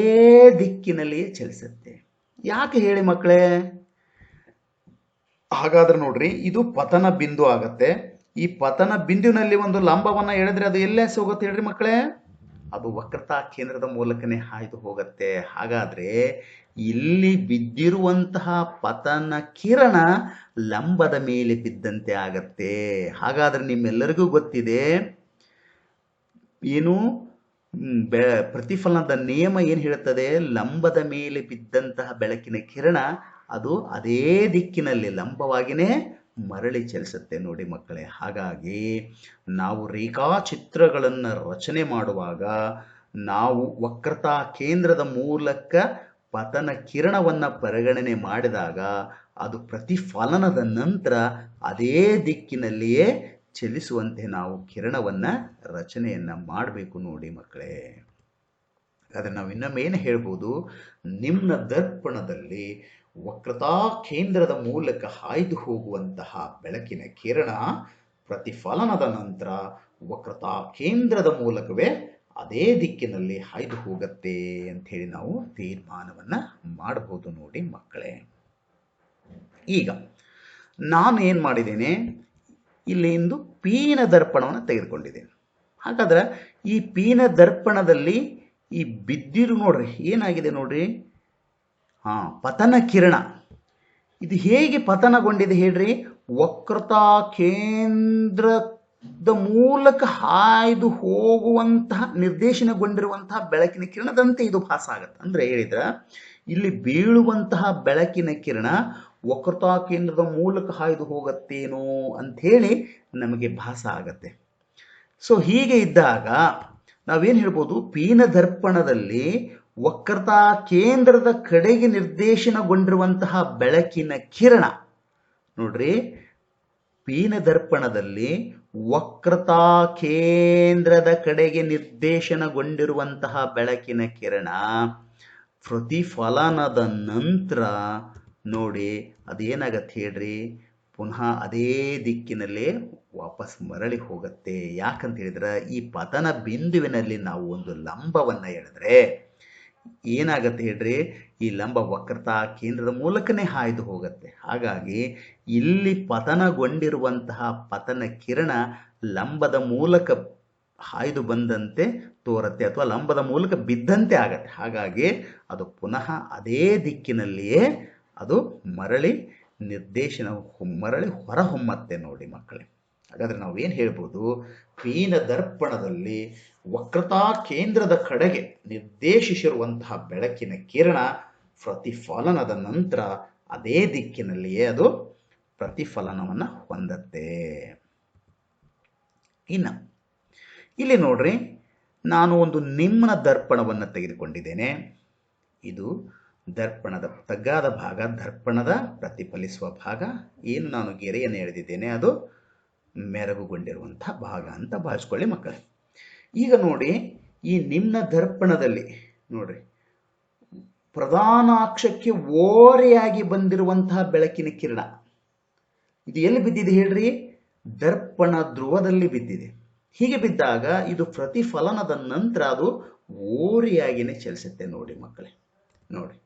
ದಿಕ್ಕಿನಲ್ಲಿಯೇ ಚಲಿಸುತ್ತೆ. ಯಾಕೆ ಹೇಳಿ ಮಕ್ಕಳೇ? ಹಾಗಾದ್ರೆ ನೋಡ್ರಿ, ಇದು ಪತನ ಬಿಂದು ಆಗತ್ತೆ. ಈ ಪತನ ಬಿಂದುವಿನಲ್ಲಿ ಒಂದು ಲಂಬವನ್ನ ಎಳೆದ್ರೆ ಅದು ಎಲ್ಲೇ ಹೋಗುತ್ತೆ ಹೇಳ್ರಿ ಮಕ್ಕಳೇ? ಅದು ವಕ್ರತಾ ಕೇಂದ್ರದ ಮೂಲಕನೇ ಹಾಯ್ದು ಹೋಗುತ್ತೆ. ಹಾಗಾದ್ರೆ ಇಲ್ಲಿ ಬಿದ್ದಿರುವಂತಹ ಪತನ ಕಿರಣ ಲಂಬದ ಮೇಲೆ ಬಿದ್ದಂತೆ ಆಗತ್ತೆ. ಹಾಗಾದ್ರೆ ನಿಮ್ಮೆಲ್ಲರಿಗೂ ಗೊತ್ತಿದೆ, ಏನು ಬೆ, ಪ್ರತಿಫಲನದ ನಿಯಮ ಏನು ಹೇಳುತ್ತದೆ ಲಂಬದ ಮೇಲೆ ಬಿದ್ದಂತಹ ಬೆಳಕಿನ ಕಿರಣ, ಅದು ಅದೇ ದಿಕ್ಕಿನಲ್ಲಿ ಲಂಬವಾಗಿನೇ ಮರಳಿ ಚಲಿಸುತ್ತೆ ನೋಡಿ ಮಕ್ಕಳೇ. ಹಾಗಾಗಿ ನಾವು ರೇಖಾಚಿತ್ರಗಳನ್ನು ರಚನೆ ಮಾಡುವಾಗ ನಾವು ವಕ್ರತಾ ಕೇಂದ್ರದ ಮೂಲಕ ಪತನ ಕಿರಣವನ್ನು ಪರಿಗಣನೆ ಮಾಡಿದಾಗ ಅದು ಪ್ರತಿಫಲನದ ನಂತರ ಅದೇ ದಿಕ್ಕಿನಲ್ಲಿಯೇ ಚಲಿಸುವಂತೆ ನಾವು ಕಿರಣವನ್ನು ರಚನೆಯನ್ನು ಮಾಡಬೇಕು ನೋಡಿ ಮಕ್ಕಳೇ. ಆದರೆ ನಾವು ಇನ್ನೊಮ್ಮೆ ಏನು ಹೇಳ್ಬೋದು? ನಿಮ್ಮ ದರ್ಪಣದಲ್ಲಿ ವಕ್ರತಾ ಕೇಂದ್ರದ ಮೂಲಕ ಹಾಯ್ದು ಹೋಗುವಂತಹ ಬೆಳಕಿನ ಕಿರಣ ಪ್ರತಿಫಲನದ ನಂತರ ವಕ್ರತಾ ಕೇಂದ್ರದ ಮೂಲಕವೇ ಅದೇ ದಿಕ್ಕಿನಲ್ಲಿ ಹಾಯ್ದು ಹೋಗತ್ತೆ ಅಂತ ಹೇಳಿ ನಾವು ತೀರ್ಮಾನವನ್ನ ಮಾಡಬಹುದು ನೋಡಿ ಮಕ್ಕಳೇ. ಈಗ ನಾನು ಏನು ಮಾಡಿದ್ದೇನೆ? ಇಲ್ಲಿ ಇಂದು ಪೀನ ದರ್ಪಣವನ್ನು ತೆಗೆದುಕೊಂಡಿದ್ದೇನೆ. ಹಾಗಾದ್ರೆ ಈ ಪೀನ ದರ್ಪಣದಲ್ಲಿ ಈ ಬಿದ್ದಿರು ನೋಡ್ರಿ, ಏನಾಗಿದೆ ನೋಡ್ರಿ? ಹಾ, ಪತನ ಕಿರಣ. ಇದು ಹೇಗೆ ಪತನಗೊಂಡಿದೆ ಹೇಳ್ರಿ? ವಕ್ರತಾ ಕೇಂದ್ರದ ಮೂಲಕ ಹಾಯ್ದು ಹೋಗುವಂತಹ, ನಿರ್ದೇಶನಗೊಂಡಿರುವಂತಹ ಬೆಳಕಿನ ಕಿರಣದಂತೆ ಇದು ಭಾಸ ಆಗುತ್ತೆ. ಅಂದ್ರೆ ಹೇಳಿದ್ರ, ಇಲ್ಲಿ ಬೀಳುವಂತಹ ಬೆಳಕಿನ ಕಿರಣ ವಕ್ರತಾ ಕೇಂದ್ರದ ಮೂಲಕ ಹಾಯ್ದು ಹೋಗತ್ತೇನೋ ಅಂಥೇಳಿ ನಮಗೆ ಭಾಸ ಆಗತ್ತೆ. ಸೊ ಹೀಗೆ ಇದ್ದಾಗ ನಾವೇನು ಹೇಳ್ಬೋದು? ಪೀನ ದರ್ಪಣದಲ್ಲಿ ವಕ್ರತಾ ಕೇಂದ್ರದ ಕಡೆಗೆ ನಿರ್ದೇಶನಗೊಂಡಿರುವಂತಹ ಬೆಳಕಿನ ಕಿರಣ. ನೋಡ್ರಿ, ಪೀನ ದರ್ಪಣದಲ್ಲಿ ವಕ್ರತಾ ಕೇಂದ್ರದ ಕಡೆಗೆ ನಿರ್ದೇಶನಗೊಂಡಿರುವಂತಹ ಬೆಳಕಿನ ಕಿರಣ. ಪ್ರತಿಫಲನದ ನಂತರ, ನೋಡಿ, ಅದೇನಾಗತ್ತೆ ಹೇಳ್ರಿ? ಪುನಃ ಅದೇ ದಿಕ್ಕಿನಲ್ಲೇ ವಾಪಸ್ ಮರಳಿ ಹೋಗುತ್ತೆ. ಯಾಕಂತ ಹೇಳಿದ್ರೆ, ಈ ಪತನ ಬಿಂದುವಿನಲ್ಲಿ ನಾವು ಒಂದು ಲಂಬವನ್ನು ಎಳೆದ್ರೆ ಏನಾಗತ್ತೆ ಹೇಳ್ರಿ? ಈ ಲಂಬ ವಕ್ರತಾ ಕೇಂದ್ರದ ಮೂಲಕನೇ ಹಾಯ್ದು ಹೋಗುತ್ತೆ. ಹಾಗಾಗಿ ಇಲ್ಲಿ ಪತನಗೊಂಡಿರುವಂತಹ ಪತನ ಕಿರಣ ಲಂಬದ ಮೂಲಕ ಹಾಯ್ದು ಬಂದಂತೆ ತೋರುತ್ತೆ ಅಥವಾ ಲಂಬದ ಮೂಲಕ ಬಿದ್ದಂತೆ ಆಗತ್ತೆ. ಹಾಗಾಗಿ ಅದು ಪುನಃ ಅದೇ ದಿಕ್ಕಿನಲ್ಲಿಯೇ ಅದು ಮರಳಿ ನಿರ್ದೇಶನ ಮರಳಿ ಹೊರಹೊಮ್ಮತ್ತೆ ನೋಡಿ ಮಕ್ಕಳೇ. ಹಾಗಾದ್ರೆ ನಾವು ಏನು ಹೇಳ್ಬೋದು? ಕ್ವೀನ ದರ್ಪಣದಲ್ಲಿ ವಕ್ರತಾ ಕೇಂದ್ರದ ಕಡೆಗೆ ನಿರ್ದೇಶಿಸಿರುವಂತಹ ಬೆಳಕಿನ ಕಿರಣ ಪ್ರತಿಫಲನದ ನಂತರ ಅದೇ ದಿಕ್ಕಿನಲ್ಲಿಯೇ ಅದು ಪ್ರತಿಫಲನವನ್ನು ಹೊಂದತ್ತೆ. ಇನ್ನು, ಇಲ್ಲಿ ನೋಡ್ರಿ, ನಾನು ಒಂದು ನಿಮ್ಮನ ದರ್ಪಣವನ್ನು ತೆಗೆದುಕೊಂಡಿದ್ದೇನೆ. ಇದು ದರ್ಪಣದ ತಗ್ಗಾದ ಭಾಗ, ದರ್ಪಣದ ಪ್ರತಿಫಲಿಸುವ ಭಾಗ. ಏನು ನಾನು ಗೆರೆಯನ್ನು ಎಳೆದಿದ್ದೇನೆ? ಅದು ಮೆರಗುಗೊಂಡಿರುವಂಥ ಭಾಗ ಅಂತ ಭಾವಿಸ್ಕೊಳ್ಳಿ ಮಕ್ಕಳೇ. ಈಗ ನೋಡಿ, ಈ ನಿಮ್ನ ದರ್ಪಣದಲ್ಲಿ ನೋಡ್ರಿ, ಪ್ರಧಾನಾಕ್ಷಕ್ಕೆ ಓರೆಯಾಗಿ ಬಂದಿರುವಂತಹ ಬೆಳಕಿನ ಕಿರಣ. ಇದು ಎಲ್ಲಿ ಬಿದ್ದಿದೆ ಹೇಳ್ರಿ? ದರ್ಪಣ ಧ್ರುವದಲ್ಲಿ ಬಿದ್ದಿದೆ. ಹೀಗೆ ಬಿದ್ದಾಗ ಇದು ಪ್ರತಿಫಲನದ ನಂತರ ಅದು ಓರೆಯಾಗಿನೇ ಚಲಿಸುತ್ತೆ ನೋಡಿ ಮಕ್ಕಳೇ. ನೋಡಿ,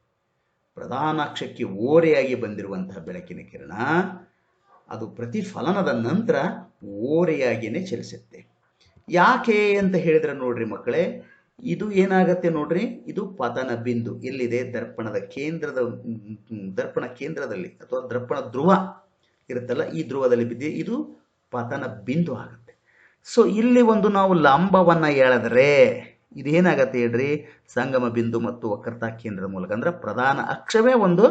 ಪ್ರಧಾನಾಕ್ಷಕ್ಕೆ ಓರೆಯಾಗಿ ಬಂದಿರುವಂತಹ ಬೆಳಕಿನ ಕಿರಣ ಅದು ಪ್ರತಿಫಲನದ ನಂತರ ಓರೆಯಾಗಿಯೇ ಚಲಿಸುತ್ತೆ. ಯಾಕೆ ಅಂತ ಹೇಳಿದ್ರೆ ನೋಡ್ರಿ ಮಕ್ಕಳೇ, ಇದು ಏನಾಗತ್ತೆ ನೋಡ್ರಿ? ಇದು ಪತನ ಬಿಂದು. ಎಲ್ಲಿದೆ? ದರ್ಪಣದ ಕೇಂದ್ರದ, ದರ್ಪಣ ಕೇಂದ್ರದಲ್ಲಿ ಅಥವಾ ದರ್ಪಣ ಧ್ರುವ ಇರುತ್ತಲ್ಲ, ಈ ಧ್ರುವದಲ್ಲಿ ಬಿದ್ದಿ ಇದು ಪತನ ಬಿಂದು ಆಗುತ್ತೆ. ಸೊ ಇಲ್ಲಿ ಒಂದು ನಾವು ಲಂಬವನ್ನ ಎಳೆದ್ರೆ ಇದೇನಾಗತ್ತೆ ಹೇಳ್ರಿ? ಸಂಗಮ ಬಿಂದು ಮತ್ತು ವಕ್ರತಾ ಕೇಂದ್ರದ ಮೂಲಕ. ಅಂದ್ರೆ ಪ್ರಧಾನ ಅಕ್ಷವೇ ಒಂದು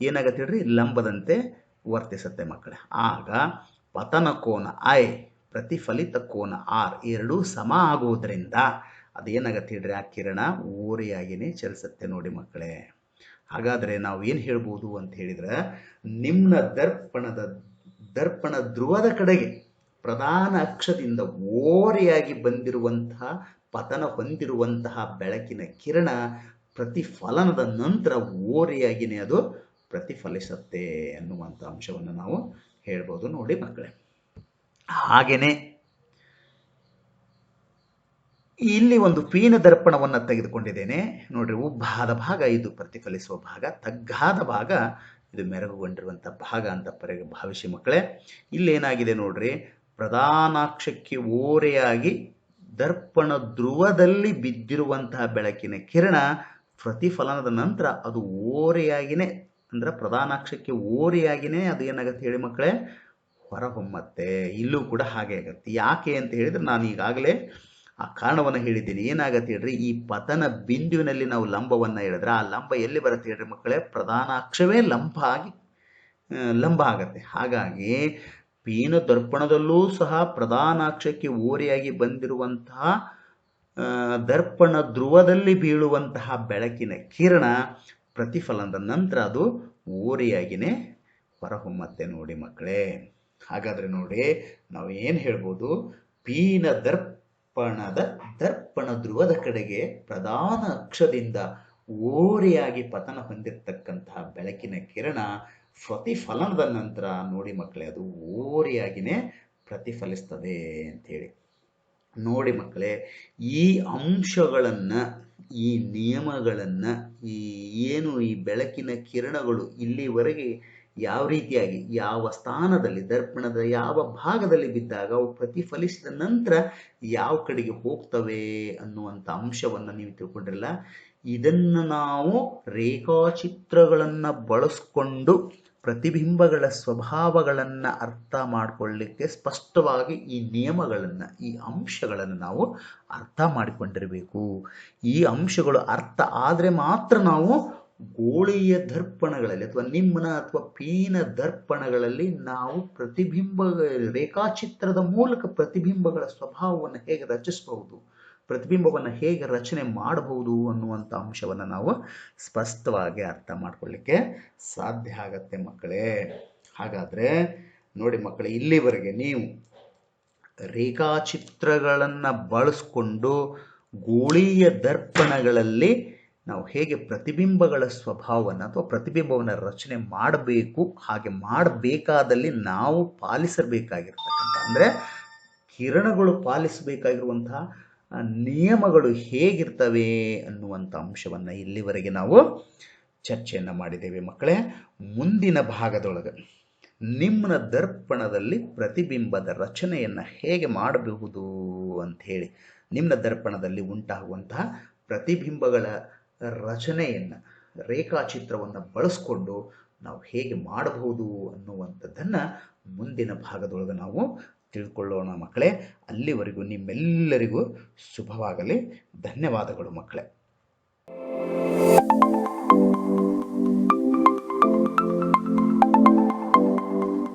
ಏನಾಗತ್ತೆ ಹೇಳ್ರಿ? ಲಂಬದಂತೆ ವರ್ತಿಸುತ್ತೆ ಮಕ್ಕಳೇ. ಆಗ ಪತನ ಕೋನ ಐ ಪ್ರತಿಫಲಿತ ಕೋನ ಆರ್ ಎರಡೂ ಸಮ ಆಗುವುದರಿಂದ ಅದೇನಾಗತ್ತೆ ಹೇಳ್ರಿ ಆ ಕಿರಣ ಓರೆಯಾಗಿನೇ ಚಲಿಸುತ್ತೆ ನೋಡಿ ಮಕ್ಕಳೇ. ಹಾಗಾದರೆ ನಾವು ಏನು ಹೇಳ್ಬೋದು ಅಂತ ಹೇಳಿದ್ರೆ ನಿಮ್ಮ ದರ್ಪಣದ, ದರ್ಪಣ ಧ್ರುವದ ಕಡೆಗೆ ಪ್ರಧಾನ ಅಕ್ಷದಿಂದ ಓರೆಯಾಗಿ ಬಂದಿರುವಂತಹ ಪತನ ಹೊಂದಿರುವಂತಹ ಬೆಳಕಿನ ಕಿರಣ ಪ್ರತಿಫಲನದ ನಂತರ ಓರೆಯಾಗಿನೇ ಅದು ಪ್ರತಿಫಲಿಸುತ್ತೆ ಅನ್ನುವಂಥ ಅಂಶವನ್ನು ನಾವು ಹೇಳ್ಬೋದು ನೋಡಿ ಮಕ್ಕಳೇ. ಹಾಗೆಯೇ ಇಲ್ಲಿ ಒಂದು ಪೀನ ದರ್ಪಣವನ್ನು ತೆಗೆದುಕೊಂಡಿದ್ದೇನೆ. ನೋಡ್ರಿ, ಉಬ್ಬಾದ ಭಾಗ ಇದು, ಪ್ರತಿಫಲಿಸುವ ಭಾಗ. ತಗ್ಗಾದ ಭಾಗ, ಇದು ಮೆರಗುಗೊಂಡಿರುವಂಥ ಭಾಗ ಅಂತ ಪರಿ, ಭಾವಿಸಿ ಮಕ್ಕಳೇ. ಇಲ್ಲೇನಾಗಿದೆ ನೋಡ್ರಿ, ಪ್ರಧಾನಾಕ್ಷಕ್ಕೆ ಓರೆಯಾಗಿ ದರ್ಪಣ ಧ್ರುವದಲ್ಲಿ ಬಿದ್ದಿರುವಂತಹ ಬೆಳಕಿನ ಕಿರಣ ಪ್ರತಿಫಲನದ ನಂತರ ಅದು ಓರೆಯಾಗಿನೇ ಅಂದ್ರೆ ಪ್ರಧಾನಾಕ್ಷಕ್ಕೆ ಓರಿಯಾಗಿನೇ ಅದು ಏನಾಗತ್ತೆ ಹೇಳಿ ಮಕ್ಕಳೇ? ಹೊರಹೊಮ್ಮತ್ತೆ. ಇಲ್ಲೂ ಕೂಡ ಹಾಗೆ ಆಗತ್ತೆ. ಯಾಕೆ ಅಂತ ಹೇಳಿದ್ರೆ ನಾನು ಈಗಾಗಲೇ ಆ ಕಾರಣವನ್ನು ಹೇಳಿದ್ದೀನಿ. ಏನಾಗತ್ತೆ ಹೇಳ್ರಿ, ಈ ಪತನ ಬಿಂದುವಿನಲ್ಲಿ ನಾವು ಲಂಬವನ್ನು ಹೇಳಿದ್ರೆ ಆ ಲಂಬ ಎಲ್ಲಿ ಬರುತ್ತೆ ಹೇಳ್ರಿ ಮಕ್ಕಳೇ? ಪ್ರಧಾನಾಕ್ಷವೇ ಲಂಬ ಆಗಿ ಲಂಬ ಆಗತ್ತೆ. ಹಾಗಾಗಿ ಪೀನ ದರ್ಪಣದಲ್ಲೂ ಸಹ ಪ್ರಧಾನಾಕ್ಷಕ್ಕೆ ಓರೆಯಾಗಿ ಬಂದಿರುವಂತಹ ದರ್ಪಣ ಧ್ರುವದಲ್ಲಿ ಬೀಳುವಂತಹ ಬೆಳಕಿನ ಕಿರಣ ಪ್ರತಿಫಲನದ ನಂತರ ಅದು ಓರೆಯಾಗಿನೇ ಹೊರಹೊಮ್ಮತ್ತೆ ನೋಡಿ ಮಕ್ಕಳೇ. ಹಾಗಾದ್ರೆ ನೋಡಿ, ನಾವು ಏನು ಹೇಳ್ಬೋದು? ಪೀನ ದರ್ಪಣದ, ದರ್ಪಣ ಧ್ರುವದ ಕಡೆಗೆ ಪ್ರಧಾನ ಅಕ್ಷದಿಂದ ಓರೆಯಾಗಿ ಪತನ ಹೊಂದಿರತಕ್ಕಂತಹ ಬೆಳಕಿನ ಕಿರಣ ಪ್ರತಿಫಲನದ ನಂತರ ನೋಡಿ ಮಕ್ಕಳೇ, ಅದು ಓರೆಯಾಗಿನೇ ಪ್ರತಿಫಲಿಸ್ತದೆ ಅಂತೇಳಿ ನೋಡಿ ಮಕ್ಕಳೇ, ಈ ಅಂಶಗಳನ್ನು, ಈ ನಿಯಮಗಳನ್ನು ಈ ಏನು ಈ ಬೆಳಕಿನ ಕಿರಣಗಳು ಇಲ್ಲಿವರೆಗೆ ಯಾವ ರೀತಿಯಾಗಿ, ಯಾವ ಸ್ಥಾನದಲ್ಲಿ, ದರ್ಪಣದ ಯಾವ ಭಾಗದಲ್ಲಿ ಬಿದ್ದಾಗ ಅವು ಪ್ರತಿಫಲಿಸಿದ ನಂತರ ಯಾವ ಕಡೆಗೆ ಹೋಗ್ತವೆ ಅನ್ನುವಂಥ ಅಂಶವನ್ನು ನೀವು ತಿಳ್ಕೊಂಡ್ರಲ್ಲ, ಇದನ್ನು ನಾವು ರೇಖಾಚಿತ್ರಗಳನ್ನು ಬಳಸ್ಕೊಂಡು ಪ್ರತಿಬಿಂಬಗಳ ಸ್ವಭಾವಗಳನ್ನು ಅರ್ಥ ಮಾಡಿಕೊಳ್ಳಿಕ್ಕೆ ಸ್ಪಷ್ಟವಾಗಿ ಈ ನಿಯಮಗಳನ್ನು, ಈ ಅಂಶಗಳನ್ನು ನಾವು ಅರ್ಥ ಮಾಡಿಕೊಂಡಿರಬೇಕು. ಈ ಅಂಶಗಳು ಅರ್ಥ ಆದರೆ ಮಾತ್ರ ನಾವು ಗೋಳಿಯ ದರ್ಪಣಗಳಲ್ಲಿ ಅಥವಾ ನಿಮ್ಮನ ಅಥವಾ ಪೀನ ದರ್ಪಣಗಳಲ್ಲಿ ನಾವು ಪ್ರತಿಬಿಂಬ, ರೇಖಾಚಿತ್ರದ ಮೂಲಕ ಪ್ರತಿಬಿಂಬಗಳ ಸ್ವಭಾವವನ್ನು ಹೇಗೆ ರಚಿಸಬಹುದು? ಪ್ರತಿಬಿಂಬವನ್ನು ಹೇಗೆ ರಚನೆ ಮಾಡಬಹುದು ಅನ್ನುವಂಥ ಅಂಶವನ್ನು ನಾವು ಸ್ಪಷ್ಟವಾಗಿ ಅರ್ಥ ಮಾಡ್ಕೊಳ್ಳಿಕ್ಕೆ ಸಾಧ್ಯ ಆಗತ್ತೆ ಮಕ್ಕಳೇ. ಹಾಗಾದರೆ ನೋಡಿ ಮಕ್ಕಳೇ, ಇಲ್ಲಿವರೆಗೆ ನೀವು ರೇಖಾಚಿತ್ರಗಳನ್ನು ಬಳಸ್ಕೊಂಡು ಗೋಳೀಯ ದರ್ಪಣಗಳಲ್ಲಿ ನಾವು ಹೇಗೆ ಪ್ರತಿಬಿಂಬಗಳ ಸ್ವಭಾವವನ್ನು ಅಥವಾ ಪ್ರತಿಬಿಂಬವನ್ನು ರಚನೆ ಮಾಡಬೇಕು, ಹಾಗೆ ಮಾಡಬೇಕಾದಲ್ಲಿ ನಾವು ಪಾಲಿಸಬೇಕಾಗಿರ್ತಕ್ಕಂಥ, ಅಂದರೆ ಕಿರಣಗಳು ಪಾಲಿಸಬೇಕಾಗಿರುವಂತಹ ನಿಯಮಗಳು ಹೇಗಿರ್ತವೆ ಅನ್ನುವಂಥ ಅಂಶವನ್ನು ಇಲ್ಲಿವರೆಗೆ ನಾವು ಚರ್ಚೆಯನ್ನು ಮಾಡಿದ್ದೇವೆ ಮಕ್ಕಳೇ. ಮುಂದಿನ ಭಾಗದೊಳಗೆ ನಿಮ್ಮನ ದರ್ಪಣದಲ್ಲಿ ಪ್ರತಿಬಿಂಬದ ರಚನೆಯನ್ನು ಹೇಗೆ ಮಾಡಬಹುದು ಅಂತ ಹೇಳಿ ನಿಮ್ಮ ದರ್ಪಣದಲ್ಲಿ ಉಂಟಾಗುವಂತಹ ಪ್ರತಿಬಿಂಬಗಳ ರಚನೆಯನ್ನು, ರೇಖಾಚಿತ್ರವನ್ನು ಬಳಸ್ಕೊಂಡು ನಾವು ಹೇಗೆ ಮಾಡಬಹುದು ಅನ್ನುವಂಥದ್ದನ್ನು ಮುಂದಿನ ಭಾಗದೊಳಗೆ ನಾವು ತಿಳ್ಕೊಳ್ಳೋಣ ಮಕ್ಕಳೇ. ಅಲ್ಲಿವರೆಗೂ ನಿಮ್ಮೆಲ್ಲರಿಗೂ ಶುಭವಾಗಲಿ. ಧನ್ಯವಾದಗಳು ಮಕ್ಕಳೇ.